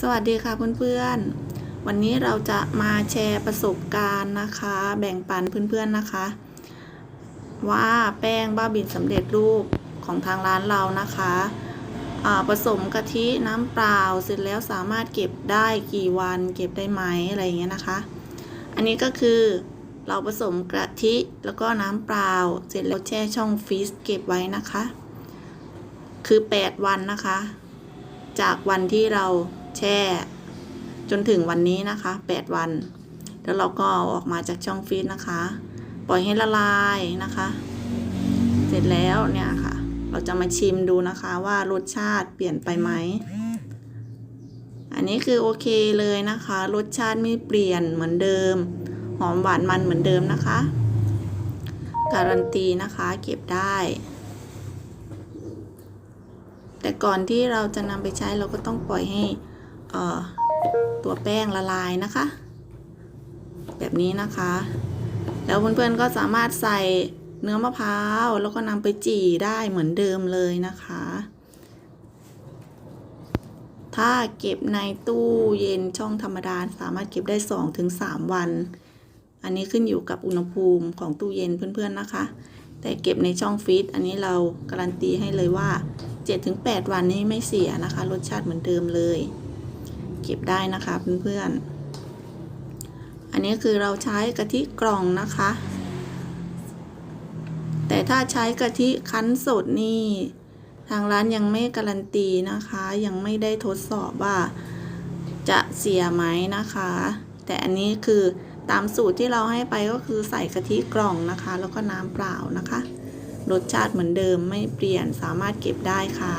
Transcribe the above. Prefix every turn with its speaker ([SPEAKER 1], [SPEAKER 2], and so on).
[SPEAKER 1] สวัสดีค่ะเพื่อนๆ วันนี้เราจะมาแชร์ประสบการณ์นะคะ แบ่งปันเพื่อนๆนะคะ ว่าแป้งบ้าบินสำเร็จรูปของทางร้านเรานะคะผสมกะทิน้ำเปล่าเสร็จแล้วสามารถเก็บได้กี่วันเก็บได้ไหมอะไรอย่างเงี้ยนะคะ อันนี้ก็คือเราผสมกะทิแล้วก็น้ำเปล่า เสร็จแล้วแช่ช่องฟรีซเก็บไว้นะคะ คือ 8 วันนะคะ จากวันที่เรา แช่ จนถึงวันนี้นะคะ 8 วัน แล้วเราก็ออกมาจากช่องฟรีซนะคะ ปล่อยให้ละลายนะคะ เสร็จแล้วเนี่ยค่ะ เราจะมาชิมดูนะคะว่ารสชาติเปลี่ยนไปไหม อันนี้คือโอเคเลยนะคะ รสชาติไม่เปลี่ยนเหมือนเดิม หอมหวานมันเหมือนเดิมนะคะ การันตีนะคะเก็บได้แต่ก่อนที่เราจะนำไปใช้เราก็ต้องปล่อยให้ ตัวแป้งละลายนะคะ แบบนี้นะคะ แล้วเพื่อนๆก็สามารถใส่เนื้อมะพร้าวแล้วก็นำไปจี่ได้เหมือนเดิมเลยนะคะ ถ้าเก็บในตู้เย็นช่องธรรมดาสามารถเก็บได้ 2-3 วัน อันนี้ขึ้นอยู่กับอุณหภูมิของตู้เย็นเพื่อนๆนะคะ แต่เก็บในช่องฟรีซอันนี้เราการันตีให้เลยว่า 7-8 วันนี้ไม่เสียนะคะ รสชาติเหมือนเดิมเลย เก็บได้นะคะเพื่อนๆ อันนี้คือเราใช้กะทิกล่องนะคะ แต่ถ้าใช้กะทิคั้นสดนี่ ทางร้านยังไม่การันตีนะคะ ยังไม่ได้ทดสอบว่าจะเสียไหมนะคะ แต่อันนี้คือตามสูตรที่เราให้ไปก็คือใส่กะทิกล่องนะคะ แล้วก็น้ำเปล่านะคะ รสชาติเหมือนเดิมไม่เปลี่ยนสามารถเก็บได้ค่ะ